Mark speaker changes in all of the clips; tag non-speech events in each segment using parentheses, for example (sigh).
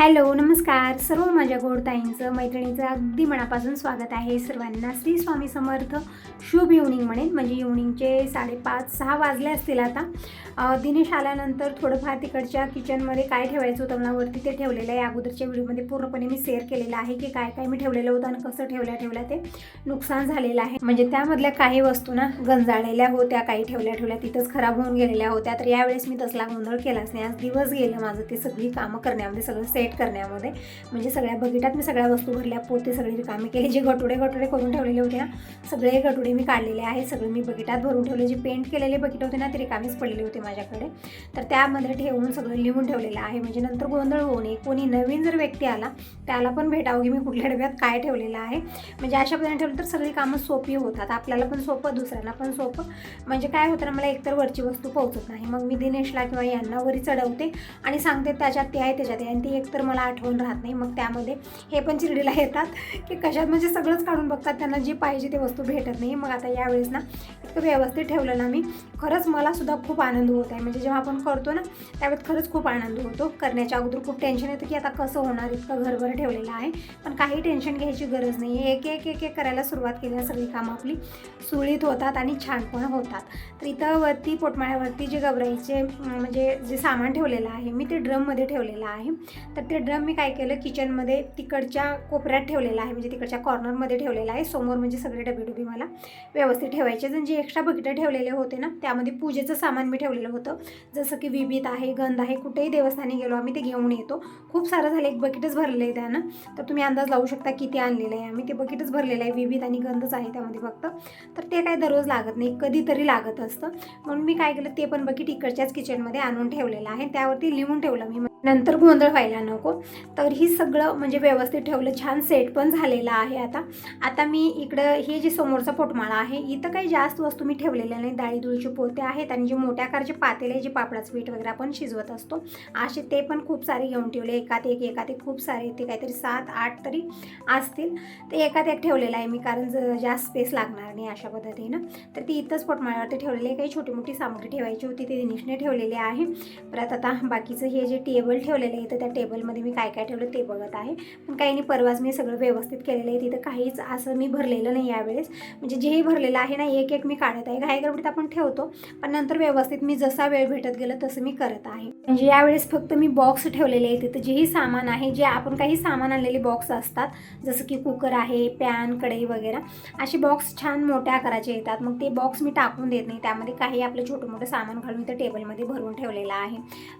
Speaker 1: Hello नमस्कार. सर्व माझ्या गोडताईंचं मैत्रिणीचं अगदी मनापासून स्वागत आहे सर्वांना. श्री स्वामी समर्थ शुभ इव्हनिंग म्हणेन. म्हणजे इव्हनिंगचे साडेपाच सहा वाजले असतील आता. दिनेश आल्यानंतर थोडंफार तिकडच्या किचनमध्ये काय ठेवायचं होतं मला वरती ते ठेवलेलं आहे. अगोदरच्या व्हिडिओमध्ये पूर्णपणे मी शेअर केलेलं आहे की काय काय मी ठेवलेलं होतं आणि कसं ठेवल्या ठेवल्या ते नुकसान झालेलं आहे. म्हणजे त्यामधल्या काही वस्तू ना गंजाळलेल्या होत्या काही ठेवल्या ठेवल्या तिथंच खराब होऊन गेलेल्या होत्या. तर यावेळेस मी तसला गोंधळ केलाच नाही. आज दिवस गेलं माझं ते सगळी कामं करण्यामध्ये सगळं सेट करण्यामध्ये. म्हणजे सगळ्या बगिटात मी सगळ्या वस्तू भरल्या पोते सगळी रिकामी केली जे गटुडे गटुडे करून ठेवलेले होते ना सगळे गटुडे मी काढलेले आहे सगळे मी बगिटात भरून ठेवले जे पेंट केलेले बकेट होते ना ते रिकामीच पडलेले होते माझ्याकडे. तर त्यामध्ये ठेवून सगळं लिहून ठेवलेलं आहे. म्हणजे नंतर गोंधळ होऊ नये. कोणी नवीन जर व्यक्ती आला त्याला पण भेटावं की मी कुठल्या डब्यात काय ठेवलेलं आहे. म्हणजे अशा पद्धतीने ठेवलं तर सगळी कामं सोपी होतात. आपल्याला पण सोपं दुसऱ्यांना पण सोपं. म्हणजे काय होतं ना मला एकतर वरची वस्तू पोहोचत नाही. मग मी दिनेशला किंवा यांना वरी चढवते आणि सांगते त्याच्यात ते आहे त्याच्यात आहे. आणि ती एकतर मला आठवण राहत नाही. मग त्यामध्ये हे पण चिरडीला येतात. की कशात म्हणजे सगळंच काढून बघतात. त्यांना जी पाहिजे ते वस्तू भेटत नाही. मग आता यावेळेस ना इतकं व्यवस्थित ठेवलं ना मी. खरंच मला सुद्धा खूप आनंद होत आहे. म्हणजे जेव्हा आपण करतो ना त्यावेळेस खरंच खूप आनंद होतो. करण्याच्या अगोदर खूप टेन्शन येतं की आता कसं होणार? इतकं घरभर ठेवलेलं आहे. पण काही टेन्शन घ्यायची गरज नाही. आहे एक एक एक एक करायला सुरुवात केली सगळी कामं आपली. सुळीत होतात आणि छान पण होतात. तर इथं वरती पोटमाळ्यावरती जे गबराईचे म्हणजे जे सामान ठेवलेलं आहे मी ते ड्रममध्ये ठेवलेलं आहे. तर ते ड्रम मी काय केलं किचनमध्ये तिकडच्या कोपऱ्यात ठेवलेलं आहे म्हणजे तिकडच्या कॉर्नरमध्ये ठेवलेलं आहे. समोर म्हणजे सगळे डबे डुबे मला व्यवस्थित ठेवायचे. आणि जे एक्स्ट्रा बकेटं ठेवलेले होते ना त्यामध्ये पूजेचं सामान मी ठेवलेलं होतं. जसं की विभीत आहे गंध आहे कुठेही देवस्थानी गेलो आम्ही ते घेऊन येतो. खूप सारं झालं एक बकेटच भरलेलं आहे त्यानं. तर तुम्ही अंदाज लावू शकता किती आणलेलं आहे आम्ही. ते बकेटच भरलेलं आहे विभीत आणि गंधच आहे त्यामध्ये फक्त. तर ते काय दररोज लागत नाही कधीतरी लागत असतं. म्हणून मी काय केलं ते पण बकेट इकडच्याच किचनमध्ये आणून ठेवलेलं आहे. त्यावरती लिहून ठेवलं मी. नंतर गोंधळ व्हायला नको. तर ही सगळं म्हणजे व्यवस्थित ठेवलं. छान सेट पण झालेलं आहे आता. आता मी इकडं हे जे समोरचा पोटमाळा आहे इथं काही जास्त वस्तू मी ठेवलेल्या नाही डाळी दुळीचे पोते आहेत आणि जे मोठ्या आकारचे पातेले जे पापडाचं पीठ वगैरे आपण शिजवत असतो असे ते पण खूप सारे घेऊन ठेवले. एकात एक एकात एक खूप सारे ते काहीतरी सात आठ तरी असतील. ते एकात एक ठेवलेलं आहे मी कारण ज- जास्त स्पेस लागणार नाही अशा पद्धतीनं. तर ती इथंच पोटमाळ्यावरती ठेवलेली काही छोटी मोठी सामग्री ठेवायची होती ते दिनेशने ठेवलेली आहे. परत आता बाकीचं हे जे टेबल ठेवलेलं आहे तर त्या टेबलमध्ये मी काय काय ठेवलं ते बघत आहे. पण काही नाही परवाच मी सगळं व्यवस्थित केलेलं आहे. तिथं काहीच असं मी भरलेलं नाही यावेळेस. म्हणजे जेही भरलेलं आहे ना एक एक मी काढत आहे. घाईगडबडीत आपण ठेवतो पण नंतर व्यवस्थित मी जसा वेळ भेटत गेलं तसं मी करत आहे. म्हणजे यावेळेस फक्त मी बॉक्स ठेवलेले आहे तिथं जेही सामान आहे जे आपण काही सामान आणलेले बॉक्स असतात जसं की कुकर आहे पॅन कढई वगैरे असे बॉक्स छान मोठ्या आकाराचे येतात. मग ते बॉक्स मी टाकून देत नाही. त्यामध्ये काही आपलं छोटं मोठं सामान घालून इथं टेबलमध्ये भरून ठेवलेलं आहे.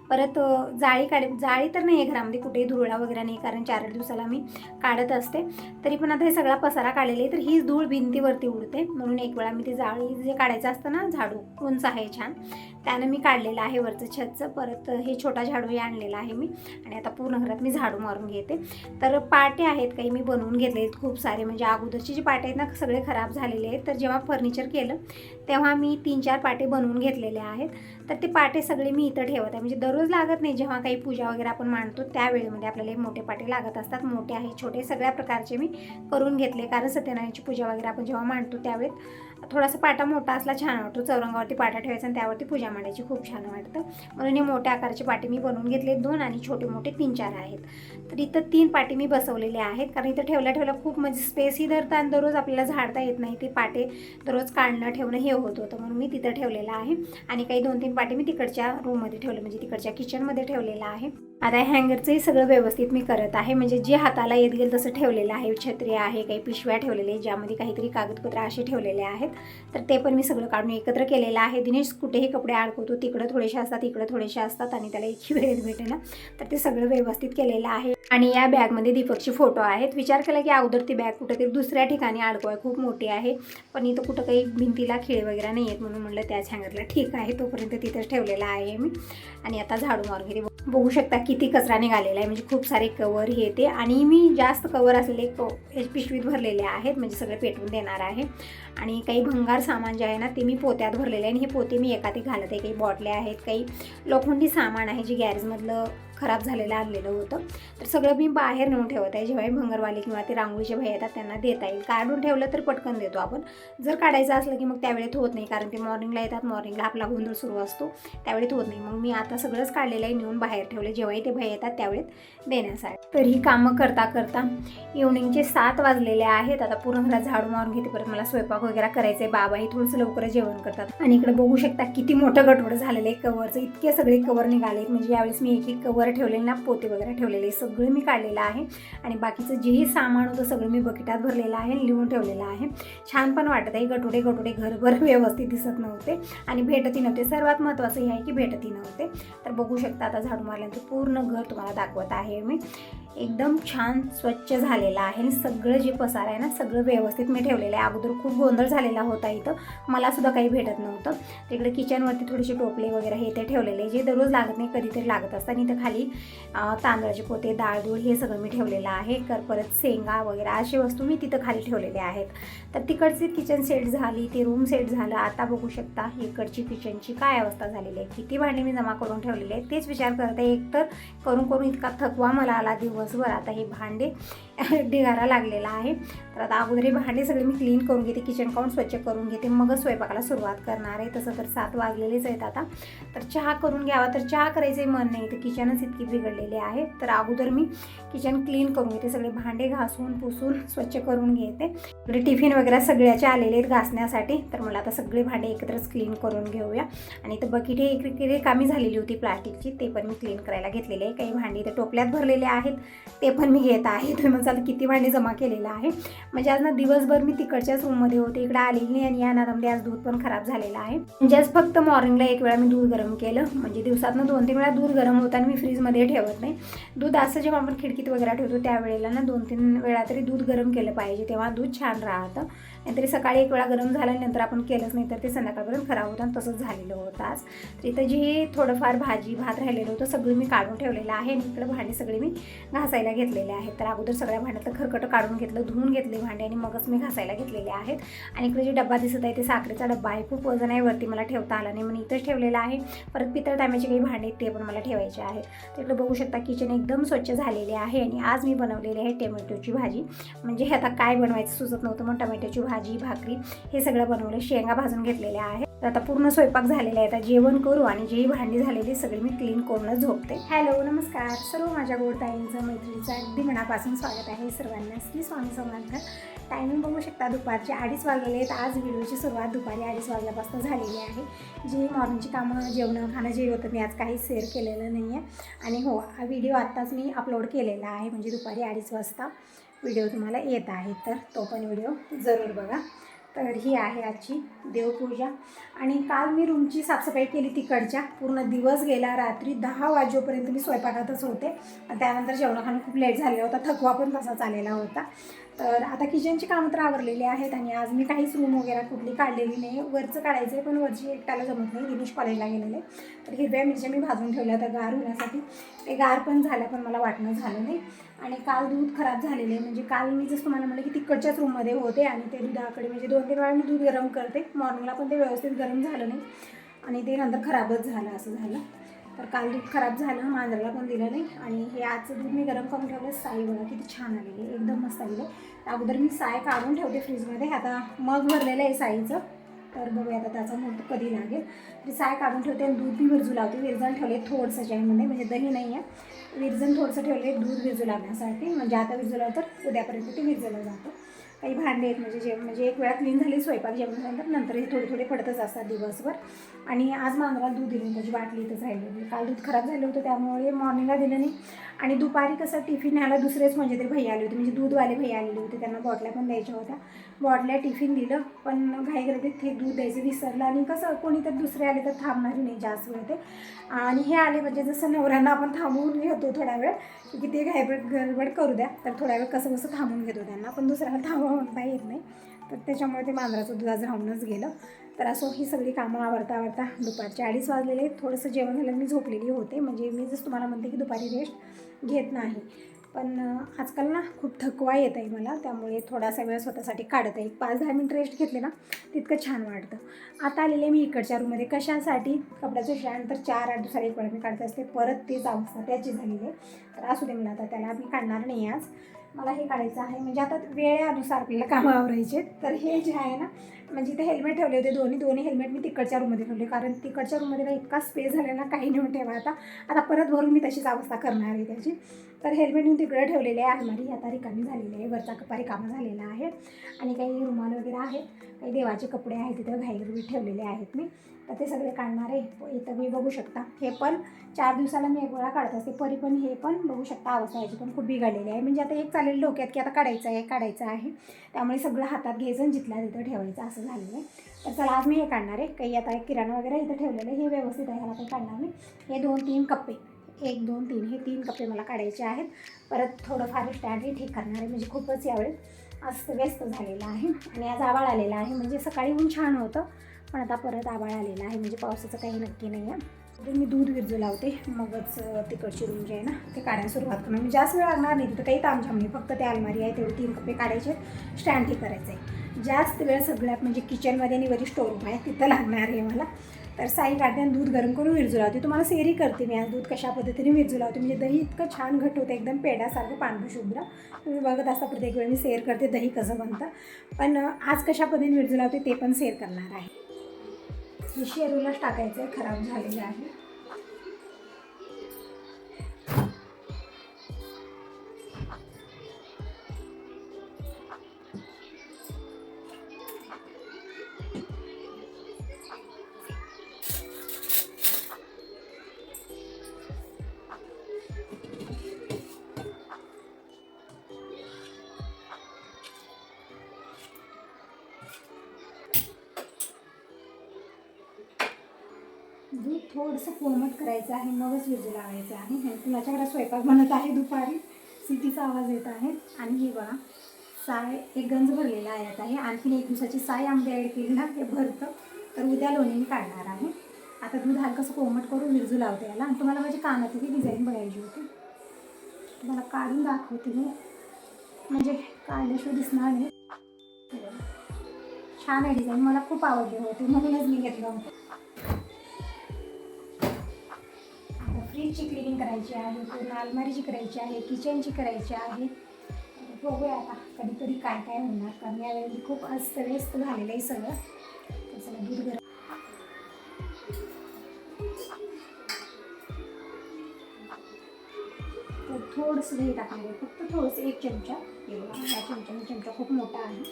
Speaker 1: परत जाळी काढ जाळी तर नाही आहे घरामध्ये. कुठेही धुळा वगैरे नाही कारण चार दिवसाला मी काढत असते. तरी पण आता हे सगळा पसारा काढलेला आहे तर हीच धूळ भिंतीवरती उडते. म्हणून एक वेळा मी ते जाळी जे काढायचं असतं ना झाडू उंच आहे छान. त्यानं मी काढलेलं आहे वरचं छतचं. परत हे छोटा झाडूही आणलेला आहे मी. आणि आता पूर्ण घरात मी झाडू मारून घेते. तर पाटे आहेत काही मी बनवून घेतले आहेत खूप सारे. म्हणजे अगोदरचे जे पाटे आहेत ना सगळे खराब झालेले आहेत. तर जेव्हा फर्निचर केलं तेव्हा मी तीन चार पाटे बनवून घेतलेले आहेत. तर ते पाटे सगळे मी इथं ठेवत आहे. म्हणजे दररोज लागत नाही. जेव्हा काही पूजा वगैरे आपण मांडतो त्यावेळेमध्ये आपल्याला हे मोठे पाटे लागत असतात. मोठे आहे छोटे सगळ्या प्रकारचे मी करून घेतले. कारण सत्यनारायणची पूजा वगैरे आपण जेव्हा मांडतो त्यावेळेस थोडासा पाटा मोठा असला छान वाटतो. चौरंगावरती पाटा ठेवायचा आणि त्यावरती पूजा मांडायची. खूप छान वाटतं. म्हणून हे मोठ्या आकाराचे पाटे मी बनवून घेतले दोन आणि छोटे मोठे तीन चार आहेत. तर इथं तीन पाटे मी बसवलेले आहेत. कारण इथं ठेवल्या ठेवल्या खूप म्हणजे स्पेसही धरतं आणि दररोज आपल्याला झाडता येत नाही. ते पाटे दररोज काढणं ठेवणं हे होत होतं. म्हणून मी तिथं ठेवलेलं आहे. आणि काही दोन तीन पाटे मी तिकडच्या रूममध्ये ठेवले. म्हणजे तिकडच्या किचनमध्ये ठेवलेलं आहे. आता हँगरचंही सगळं व्यवस्थित मी करत आहे. म्हणजे जे हाताला येत गेल तसं ठेवलेलं आहे. छत्री आहे काही पिशव्या ठेवलेल्या आहेत ज्यामध्ये काहीतरी कागदपत्र असे ठेवलेले आहेत. तर ते पण मी सगळं काढून एकत्र केलेलं आहे. दिनेश कुठेही कपडे अडकवतो. तिकडं थोडेसे असतात इकडं थोडेसे असतात आणि त्याला एकही वेळेत भेटेल तर ते सगळं व्यवस्थित केलेलं आहे. आणि या बॅगमध्ये दीपकचे फोटो आहेत. विचार केला की अगोदर ती बॅग कुठेतरी दुसऱ्या ठिकाणी अडकवाय खूप मोठी आहे. पण इथं कुठं काही भिंतीला खिळे वगैरे नाही आहेत म्हणून म्हणलं त्याच हँगरला ठीक आहे. तोपर्यंत तिथंच ठेवलेला आहे मी. आणि आता झाडू मारून घेते बघू शकता किती कचरा निघालेला आहे म्हणजे खूप सारे कवर हे ते. आणि मी जास्त कवर असलेले क हे पिशवीत भरलेले आहेत म्हणजे सगळे पेटवून देणार आहे. आणि काही भंगार सामान जे आहे ना ते मी पोत्यात भरलेले आहे आणि हे पोते मी एका ते घालत आहे. काही बॉटल्या आहेत काही लोखंडी सामान आहे जे गॅरेजमधलं खराब झालेलं आणलेलं होतं. तर सगळं मी बाहेर नेऊन ठेवत आहे. जेव्हा भंगरवाले किंवा ते रांगोळीचे भाई येतात त्यांना देता येईल. काढून ठेवलं तर पटकन देतो आपण. जर काढायचं असलं की मग त्यावेळेत होत नाही कारण ते मॉर्निंगला येतात मॉर्निंगला आपला गोंधळ सुरू असतो. त्यावेळेत होत नाही. मग मी आता सगळंच काढलेलं आहे नेऊन बाहेर ठेवलं. जेव्हाही ते भाई येतात त्यावेळेत देण्यासाठी. तर ही कामं करता करता इव्हनिंगचे सात वाजलेले आहेत. आता पूर्ण घरात झाडू मारून घेते परत मला स्वयंपाक वगैरे करायचं आहे बाबाही थोडंसं लवकर जेवण करतात. आणि इकडे बघू शकता किती मोठं गटवड झालेलं आहे कवरचं इतके सगळे कवर निघाले म्हणजे यावेळेस मी एक एक कवर ठेवलेले ना पोते वगैरे ठेवलेले सगळं मी काढलेलं आहे. आणि बाकीचं जेही सामान होतं सगळं मी बकेटात भरलेलं आहे लिहून ठेवलेलं आहे. छान पण वाटत आहे गटोडे गटोडे घरभर (laughs) व्यवस्थित दिसत नव्हते. आणि भेटती नव्हते. सर्वात महत्त्वाचं हे आहे की भेटती नव्हते. तर बघू शकता आता झाडू मारल्यानंतर पूर्ण घर तुम्हाला दाखवत आहे मी. एकदम छान स्वच्छ झालेलं आहे आणि सगळं जे पसार आहे ना सगळं व्यवस्थित मी ठेवलेलं आहे. अगोदर खूप गोंधळ झालेला होता इथं. मलासुद्धा काही भेटत नव्हतं. तिकडे किचनवरती थोडेसे टोपले वगैरे हे ते ठेवलेले जे दररोज लागत नाही कधीतरी लागत असतात आणि इथं खाली तांदळाचे पोते डाळदूळ हे सगळं मी ठेवलेलं आहे. कर परत शेंगा वगैरे अशी वस्तू मी तिथं खाली ठेवलेल्या आहेत. तर तिकडची किचन सेट झाली ती रूम सेट झालं. आता बघू शकता इकडची किचनची काय अवस्था झालेली आहे. किती भांडी मी जमा करून ठेवलेले आहेत तेच विचार करत आहे एकतर करून करून इतका थकवा मला आला दिवसभर आता हे भांडे ढिगारा लागलेला आहे. तर आता अगोदर हे भांडे सगळे मी क्लीन करून घेते. किचन काउंट स्वच्छ करून घेते. मगच स्वयंपाकाला सुरुवात करणार आहे. तसं तर सात वाजलेलेच आहेत आता. तर चहा करून घ्यावा. तर चहा करायचे मन नाही. तर किचनच इतकी बिघडलेली आहे. तर अगोदर मी किचन क्लीन करून घेते. सगळे भांडे घासून पुसून स्वच्छ करून घेते. म्हणजे इकडे टिफिन वगैरे सगळ्याचे आलेले आहेत घासण्यासाठी. तर मला आता सगळे भांडे एकत्रच क्लीन करून घेऊया. आणि तर बकेट हे इकडे कामी झालेली होती प्लास्टिकची ते पण मी क्लीन करायला घेतलेले आहे. काही भांडी तर टोपल्यात भरलेले आहेत. ते पण मी घेत आहे. तुम्ही म्हणाल किती भांडी जमा केलेलं आहे? म्हणजे आज ना दिवसभर मी तिकडच्याच रूममध्ये होते. इकडे आलेली नाही आणि या नादामध्ये आज दूध पण खराब झालेलं आहे. म्हणजे आज फक्त मॉर्निंगला एक वेळा मी दूध गरम केलं. म्हणजे दिवसातनं दोन तीन वेळा दूध गरम होतं आणि मी फ्रीजमध्ये ठेवत नाही. दूध असं जेव्हा आपण खिडकीत वगैरे ठेवतो त्यावेळेला ना दोन तीन वेळा तरी दूध गरम केलं पाहिजे. तेव्हा दूध छान राहतं. नाहीतरी सकाळी एक वेळा गरम झाल्यानंतर आपण केलंच नाही तर ते संध्याकाळपर्यंत खराब होतं आणि तसंच झालेलं होतं आज. तर इथं जे थोडंफार भाजी भात राहिलेलं होतं सगळं मी काढून ठेवलेलं आहे आणि इकडं भांडी सगळे मी घासायला घेतलेले आहेत. तर अगोदर सगळ्या भांड्यातलं खरकटं काढून घेतलं धुवून घेतले भांडे आणि मगच मी घासायला घेतलेले आहेत. आणि इकडे जे डब्बा दिसत आहे ते साखरेचा डब्बा आहे. खूप वजन आहे वरती मला ठेवता आला नाही म्हणून इथंच ठेवलेला आहे. परत पितळ टायमाचे काही भांडे आहेत ते पण मला ठेवायचे आहेत. तर इकडे बघू शकता किचन एकदम स्वच्छ झालेले आहे आणि आज मी बनवलेली आहे टोमॅटोची भाजी. म्हणजे हे आता काय बनवायचं सुचत नव्हतं मग टोमॅटोची भाजी भाकरी हे सगळं बनवलं. शेंगा भाजून घेतलेल्या आहेत. तर आता पूर्ण स्वयंपाक झालेला आहे. आता जेवण करू आणि जी भांडी झालेली सगळी मी क्लीन करूनच झोपते. हॅलो नमस्कार. सर्व माझ्या गोडताईंचं मैत्रिणीचं अगदी मनापासून स्वागत आहे. सर्वांना श्री स्वामी समर्थ. टायमिंग बघू शकता दुपारचे अडीच वाजलेले आहेत. आज व्हिडिओची सुरुवात दुपारी अडीच वाजल्यापासून झालेली आहे. जी मॉर्निंगची कामं जेवणं खाणं जे होतं मी आज काही शेअर केलेलं नाही आहे आणि हो हा व्हिडिओ आत्ताच मी अपलोड केलेला आहे. म्हणजे दुपारी अडीच वाजता. व्हिडिओ तुम्हाला येत आहे तर तो पण व्हिडिओ जरूर बघा. तर ही आहे आजची देवपूजा. आणि काल मी रूमची साफसफाई केली तिकडच्या. पूर्ण दिवस गेला रात्री दहा वाजेपर्यंत मी स्वयंपाकातच होते. आणि त्यानंतर जेवणा खाणं खूप लेट झालेलं होता. थकवा पण तसाच आलेला होता. तर आता किचनची कामं तर आवरलेली आहेत आणि आज मी काहीच रूम वगैरे कुठली काढलेली नाही. वरचं काढायचं आहे पण वरची एकट्याला जमत नाही. दिनेश कॉलेजला गेलेले. तर हिरव्या मिरच्या मी भाजून ठेवल्या होत्या. गार होण्यासाठी. ते गार पण झाल्या पण मला वाटणं झालं नाही. आणि काल दूध खराब झालेले म्हणजे काल मी जसं तुम्हाला म्हणलं की तिकडच्याच रूममध्ये होते आणि ते दुधाकडे म्हणजे दोन तीन वेळा मी दूध गरम करते. मॉर्निंगला पण ते व्यवस्थित गरम झालं नाही. आणि ते नंतर खराबच झालं असं झालं. तर काल दूध खराब झालं मांजराला पण दिलं नाही. आणि हे आजचं दूध मी गरम करून ठेवलं साई बघा किती छान आलेली एकदम मस्त आलेलं आहे. अगोदर मी साय काढून ठेवते फ्रीजमध्ये आता मग भरलेलं आहे साईचं. तर बघूया आता त्याचा मुहूर्त कधी लागेल. तरी साय काढून ठेवते आणि दूध मी विरजू लावते. विरजण ठेवले थोडंसं ज्यामध्ये म्हणजे दही नाही आहे विरजण थोडंसं ठेवले दूध विरजू लावण्यासाठी. म्हणजे आता विरजवलं तर उद्यापर्यंत ते विरजवलं जातं. काही भांडे आहेत म्हणजे जे म्हणजे एक वेळा क्लीन झाली स्वयंपाक जेवणानंतर नंतर हे थोडे थोडे पडतच असतात दिवसभर. आणि आज मांजराला दूध दिली त्याची बाटली इथंच राहिली काल दूध खराब झालं होतं त्यामुळे मॉर्निंगला दिलं नाही आणि दुपारी कसं टिफिन न्यायला दुसरेच म्हणजे तरी भैया आले होते. म्हणजे दूधवाले भैया आलेले होते. त्यांना बॉटल्या पण द्यायच्या होत्या. बॉटल्या टिफिन दिलं पण घाई गर्दीत ते दूध द्यायचं विसरलं आणि कसं कोणी तर दुसरे आले तर थांबणार नाही जास्त वेळ ते. आणि हे आले म्हणजे जसं नवऱ्यांना आपण थांबवून घेतो थोडा वेळ की ते घाईबड गडबड करू द्या. तर थोड्या वेळ कसं कसं थांबून घेतो त्यांना. पण दुसऱ्याला थांबवा म्हणता येत नाही. तर त्याच्यामुळे ते मांजराचं दूध आज राहूनच गेलं. तर असं ही सगळी कामं आवडता आवडता दुपारचे अडीच वाजलेले थोडंसं जेवण झालं मी झोपलेली होते. म्हणजे मी जसं तुम्हाला म्हणते की दुपारी रेस्ट घेत नाही. पण आजकाल ना खूप थकवा येत आहे मला त्यामुळे थोडासा वेळ स्वतःसाठी काढत आहे. एक पाच दहा मिनिट रेस्ट घेतले ना तितकं छान वाटतं. आता आलेले मी इकडच्या रूममध्ये कशासाठी? कपड्याचं शॅन तर चार आठ दुसऱ्या एक वेळा मी काढत असते. परत तेच अवस्था त्याची झालेली आहे. तर असू दे मला आता त्याला मी काढणार नाही आज. मला हे काढायचं आहे. म्हणजे आता वेळेनुसार आपल्याला कामं आवरायचे तर हे जे आहे ना म्हणजे इथे हेल्मेट ठेवले होते दोन्ही दोन्ही हेल्मेट मी तिकडच्या रूममध्ये ठेवले. कारण तिकडच्या रूममध्ये ना इतका स्पेस झालेला काही नेऊन ठेवा आता. आता परत भरून मी तशीच अवस्था करणार आहे त्याची. तर हेल्मेट मी तिकडे ठेवलेले आहे. अलमारी आता रिकामी झालेली आहे. वरचा कपा रिकामा झालेला आहे. आणि काही रुमाल वगैरे आहेत. काही देवाचे कपडे आहेत तिथं. घाईरुवी ठेवलेले आहेत मी. तर ते सगळे काढणार आहे. हो, इथं मी बघू शकता. हे पण चार दिवसाला मी एक वेळा काढत असते. परी पण हे पण बघू शकता अवस्था याची पण खूप बिघडलेली आहे. म्हणजे आता एक चालेल डोक्यात की आता काढायचं आहे काढायचं आहे. त्यामुळे सगळं हातात घ्यायचं आणि जिथल्या तिथं ठेवायचं असं झालेलं आहे तर चला आज मी हे काढणार आहे. काही आता एक किराणा वगैरे इथं ठेवलेलं आहे. हे व्यवस्थित आहे ह्याला काही काढणार नाही. हे दोन तीन कप्पे. एक दोन तीन हे तीन कप्पे मला काढायचे आहेत. परत थोडंफार स्टँड हे ठीक करणार आहे. म्हणजे खूपच यावेळी अस्त व्यस्त झालेलं आहे. आणि आज आबाळ आलेला आहे. म्हणजे सकाळी ऊन छान होतं पण आता परत आबाळ आलेला आहे. म्हणजे पावसाचं काही नक्की नाही आहे. तर मी दूध विरजू लावते मगच तिकडची रूम जे आहे ना ते काढायला सुरुवात करणार म्हणजे जास्त वेळ लागणार नाही. तिथं काही तामझाम नाही. फक्त ते अलमारी आहे. तेवढे तीन कप्पे काढायचे स्टँड ठीक करायचं आहे जास्त वेळ सगळ्यात म्हणजे किचनमध्ये आणि वरी स्टोरूम आहे तिथं लागणार आहे मला. तर साई गाड्यान आणि दूध गरम करून विरजू लावते. तुम्हाला सेरी करते मी आज दूध कशा पद्धतीने विरजू लावते. म्हणजे दही इतकं छान घट होतं एकदम पेड्यासारखं पांढरं शुभ्र. तुम्ही बघत असता प्रत्येक वेळ मी सेअर करते दही कसं बनतं. पण आज कशा पद्धतीने विरजू लावते ते पण सेअर करणार आहे. हे शेरूलाच टाकायचं आहे खराब झालेलं आहे. थोडंसं कोमट करायचं आहे मगच विजू लावायचं आहे. माझ्याकडे स्वयंपाक बनत आहे दुपारी? सिटीचा आवाज येत आहे. आणि हे बघा साय एक गंज भरलेला आहे आता. आहे आणखीन एक दिवसाची साय आंबे ॲड केली ना ते भरतं. तर उद्या लोणी मी काढणार आहे. आता दूध हलकंसं कोमट करून विरजू लावते याला. आणि तुम्हाला माझी कानाची ती डिझाईन बघायची होती. तुम्हाला काढून दाखवते मी. म्हणजे काढल्याशिवाय दिसणार नाही. छान आहे डिझाईन. मला खूप आवडली होती. म्हणूनच मी घेतलं होतं. फ्रीजची क्लिनिंग करायची आहे पूर्ण अलमारीची करायची आहे किचनची करायची आहे. बघूया आता कधी कधी काय काय होणार. कारण यावेळी खूप अस्तव्यस्त झालेलं आहे सगळं. त्याचं दूध गरम थोडंसं दही टाकणार आहे. फक्त थोडंसं एक चमचा. एवढा या हा चमचा चमचा खूप मोठा आहे.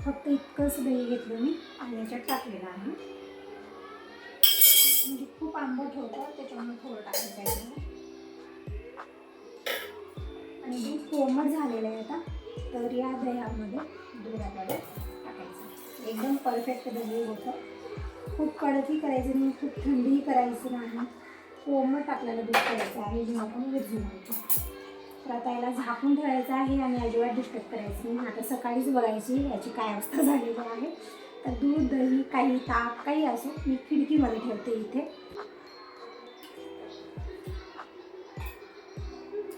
Speaker 1: फक्त इतकंच दही घेतलं मी आणि याच्यात टाकलेलं आहे. म्हणजे खूप आंबट होतं त्याच्यामुळे थोडं टाकायचं आहे आणि दूध कोमट झालेलं आहे आता तर या दह्यामध्ये दूध आपल्याला टाकायचं. एकदम परफेक्ट दही होतं. खूप कडकही करायचं नाही खूप थंडीही करायचं नाही. कोमट आपल्याला दूध करायचं आहे जेव्हा आपण विरजू लावतो तर आता याला झाकून ठेवायचं आहे आणि अजिबात डिस्टर्ब करायचं नाही. आता सकाळीच बघायची याची काय अवस्था झालेली आहे. तर दूध दही काही ताक काही असो मी खिडकीमध्ये ठेवते इथे.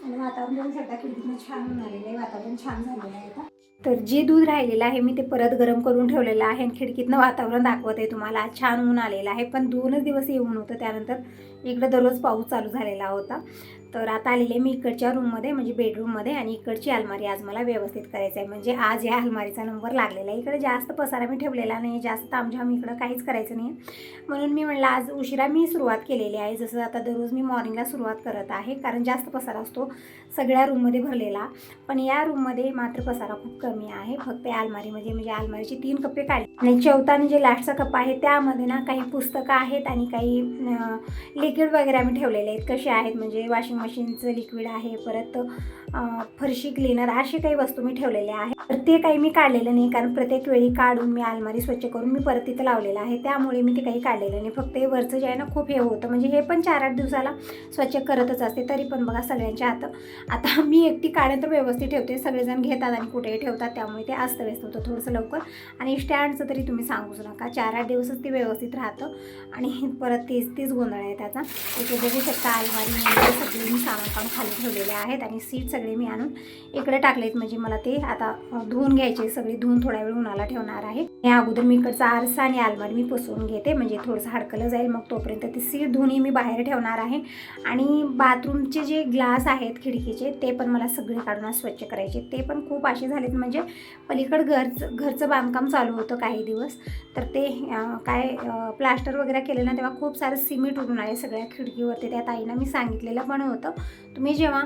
Speaker 1: आणि वातावरण पण सध्या खिडकीतून छान होऊन आलेलं आहे वातावरण छान झालेलं आहे आता. तर जे दूध राहिलेलं आहे मी ते परत गरम करून ठेवलेलं आहे आणि खिडकीतनं वातावरण दाखवत आहे तुम्हाला छान ऊन आलेलं आहे पण दोनच दिवस येऊन होतं त्यानंतर इकडं दररोज पाऊस चालू झालेला होता. तर आता आलेले मी इकडच्या रूममध्ये म्हणजे बेडरूममध्ये आणि इकडची अलमारी आज मला व्यवस्थित करायचं आहे. म्हणजे आज या अलमारीचा नंबर लागलेला आहे. इकडे जास्त पसारा मी ठेवलेला नाही जास्त तामझाम इकडं काहीच करायचं नाही. म्हणून मी म्हणलं आज उशिरा मी सुरुवात केलेली आहे. जसं आता दररोज मी मॉर्निंगला सुरुवात करत आहे कारण जास्त पसारा असतो सगळ्या रूममध्ये भरलेला. पण या रूममध्ये मात्र पसारा खूप कमी आहे. फक्त या अलमारीमध्ये म्हणजे, म्हणजे अलमारीचे तीन कप्पे काढले आणि चौथाने जे म्हणजे लास्टचा कप्पा आहे. त्यामध्ये ना काही पुस्तकं आहेत आणि काही लिक्विड वगैरे आम्ही ठेवलेले आहेत. कसे आहेत? म्हणजे वॉशिंग मशीनचं लिक्विड आहे परत फरशी क्लीनर असे काही वस्तू मी ठेवलेल्या आहेत. तर ते काही मी काढलेलं नाही कारण प्रत्येक वेळी काढून मी अलमारी स्वच्छ करून मी परत तिथं लावलेलं आहे. त्यामुळे मी ते काही काढलेलं नाही. फक्त हे वरचं जे आहे ना खूप हे होतं. म्हणजे हे पण चार आठ दिवसाला स्वच्छ करतच असते तरी पण बघा सगळ्यांच्या हात. आता मी एकटी काढेन तर व्यवस्थित ठेवते. सगळेजण घेतात आणि कुठेही ठेवतात त्यामुळे ते अस्तव्यस्त होतं थोडंसं लवकर. आणि स्टँडचं तरी तुम्ही सांगूच नका. चार आठ दिवसच ते व्यवस्थित राहतं. आणि परत तेच तेच गोंधळ आहे त्याचा. इथे बघू शकता अलमारी म्हणजे सगळी मी सामान काढून खाली ठेवलेले आहेत आणि सीट सगळे मी आणून इकडे टाकलेत. म्हणजे मला ते आता धुवून घ्यायचे सगळे धुवून थोडा वेळ उन्हाला ठेवणार आहे. या अगोदर मी इकडचा आरसा आणि आलमारी मी पुसवून घेते. म्हणजे थोडंसं हडकलं जाईल. मग तोपर्यंत ती सीट धुवूनही मी बाहेर ठेवणार आहे. आणि बाथरूमचे जे ग्लास आहेत खिडकीचे ते पण मला सगळे काढून स्वच्छ करायचे. ते पण खूप असे झालेत. म्हणजे पलीकडं घरचं घरचं बांधकाम चालू होतं काही दिवस. तर ते काय प्लास्टर वगैरे केलं ना तेव्हा खूप सारं सिमेंट उडून आले सगळ्या खिडकीवरती. त्या ताईनं मी सांगितलेलं पण होतं. तुम्ही जेव्हा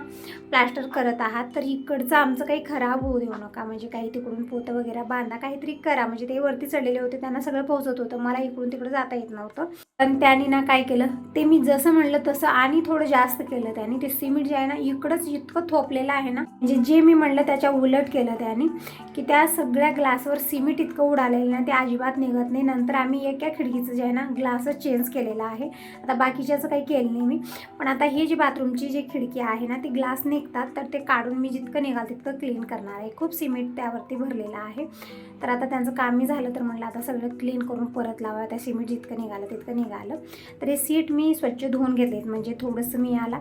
Speaker 1: प्लास्टर करत आहात तर इकडचं आमचं काही खराब होऊ देऊ नका. म्हणजे काही तिकडून पोतं वगैरे बांधा काहीतरी करा. म्हणजे ते वरती चढलेले होते त्यांना सगळं पोहोचत होतं. मला इकडून तिकडे जाता येत नव्हतं. पण त्यांनी ना काय केलं ते मी जसं म्हणलं तसं आणि थोडं जास्त केलं त्यांनी. ते सिमेंट जे आहे ना इकडंच इतकं थोपलेलं आहे ना. म्हणजे जे मी म्हणलं त्याच्या उलट केलं त्यांनी की त्या सगळ्या ग्लासवर सिमेंट इतकं उडालेलं ना ते अजिबात निघत नाही. नंतर आम्ही एका खिडकीचं जे आहे ना ग्लासच चेंज केलेला आहे. आता बाकीच्याचं काही केलं नाही मी. पण आता हे जी बाथरूमची जी खिडकी आहे ना ती ग्लास निघतात तर ते काढून मी जितकं निघाल तितकं क्लीन करणार आहे. खूप सिमेंट त्यावरती भरलेलं आहे. तर आता त्यांचं काम मी झालं तर म्हटलं आता सगळं क्लीन करून परत लावा त्या सिमेंट जितकं निघालं तितकं निघालं. तर हे सीट मी स्वच्छ धुवून घेतलेत. म्हणजे थोडंसं मी याला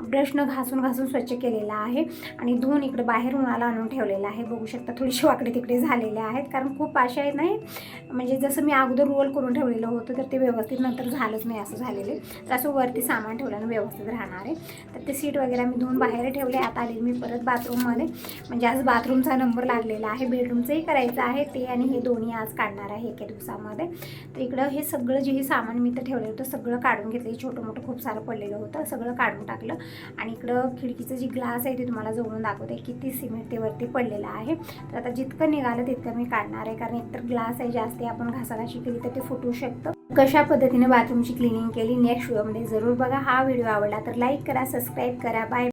Speaker 1: ब्रशनं घासून घासून स्वच्छ केलेलं आहे. आणि धुवून इकडे बाहेर उन्हाला आणून ठेवलेलं आहे. बघू शकता थोडीशी वाकडे तिकडे झालेले आहेत. कारण खूप आशा आहेत नाही म्हणजे जसं मी अगोदर रोल करून ठेवलेलं होतं तर ते व्यवस्थित नंतर झालंच नाही असं झालेले तर असं वरती सामान ठेवल्यानं व्यवस्थित राहणार आहे. तर ते सीट वगैरे मी धुवून बाहेर ठेवले. आता आले मी परत बाथरूममध्ये. म्हणजे आज बाथरूमचा नंबर लागलेला आहे. बेडरूमचंही करायचं आहे. ते आणि हे दोन्ही आज काढणार आहे एका दिवसामध्ये. तर इकडं हे सगळं जे हे सामान मी तर ठेवलेलं होतं सगळं काढून घेतलं. हे छोटं मोठं खूप सारं पडलेलं होतं. सगळं काढून टाकलं. आणि इकडं खिडकीचं जी ग्लास आहे ते तुम्हाला जवळून दाखवते. किती सिमेंट ते वरती पडलेलं आहे. तर आता जितकं निघालं तितकं मी काढणार आहे. कारण एकतर ग्लास आहे जास्त आपण घासाला शिकली तर ते फुटू शकतं. कशा पद्धतीने बाथरूमची क्लिनिंग केली नेक्स्ट व्हिडिओमध्ये जरूर बघा. हा व्हिडिओ आवडला तर लाईक करा सबस्क्राईब करा. बाय